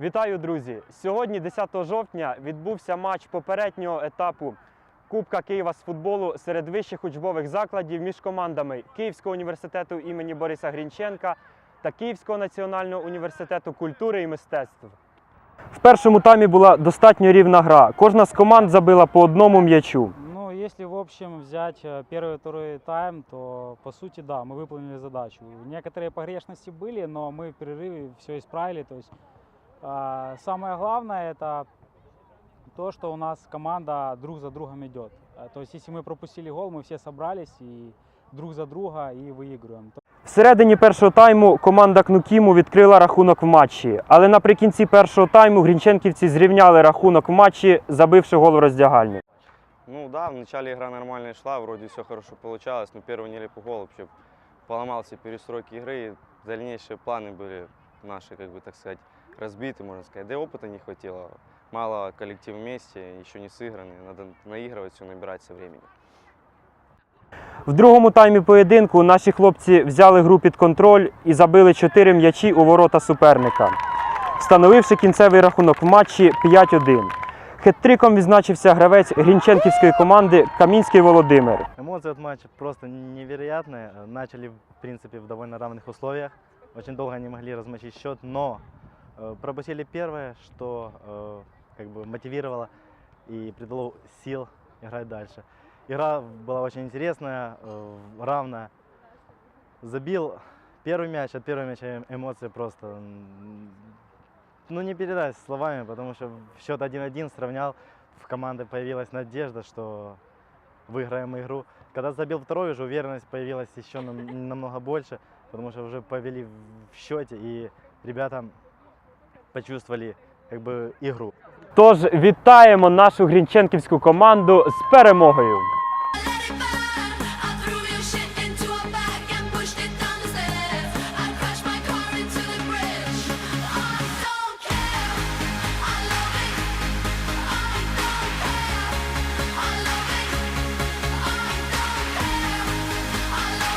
Вітаю, друзі! Сьогодні, 10 жовтня, відбувся матч попереднього етапу Кубка Києва з футболу серед вищих учбових закладів між командами Київського університету імені Бориса Грінченка та Київського національного університету культури і мистецтв. В першому таймі була достатньо рівна гра. Кожна з команд забила по одному м'ячу. Ну, если в общем взять э, первый и второй тайм, то по сути да, мы выполнили задачу. Некоторые погрешности были, но мы в перерыве все исправили. То есть а, самое главное это то, что у нас команда друг за другом идет. А, То есть если мы пропустили гол, мы все собрались и друг за друга и выигрываем. Всередині першого тайму команда Кнукіму відкрила рахунок в матчі, але наприкінці першого тайму грінченківці зрівняли рахунок в матчі, забивши гол в роздягальню. Ну да, в начале игра нормально шла, вроде все хорошо получалось, но первый нелепый гол вообще поломал все перестройки игры, и дальнейшие планы были наши, как бы так сказать, разбиты, можно сказать. Да и опыта не хватило. Мало коллектив вместе, еще не сыграны, надо наигрывать все, набирать со временем. В другому таймі поєдинку наші хлопці взяли гру під контроль і забили 4 м'ячі у ворота суперника, встановивши кінцевий рахунок в матчі 5-1. Хет-триком відзначився гравець грінченківської команди Камінський Володимир. Эмоции от матча просто невероятные. Э, Начали, в принципе, в довольно равных условиях. Очень долго не могли размочить счет, но э, пропустили первое, что э, как бы мотивировало и придало сил играть дальше. Игра была очень интересная, э, равная. Забил первый мяч, от первого мяча эм- эмоции просто ну, не передать словами, потому что счет 1-1 сравнял, в команды появилась надежда, что выиграем игру. Когда забил второй, уже уверенность появилась еще нам- намного больше, потому что уже повели в счете, и ребята почувствовали как бы игру. Тож вітаємо нашу грінченківську команду з перемогою!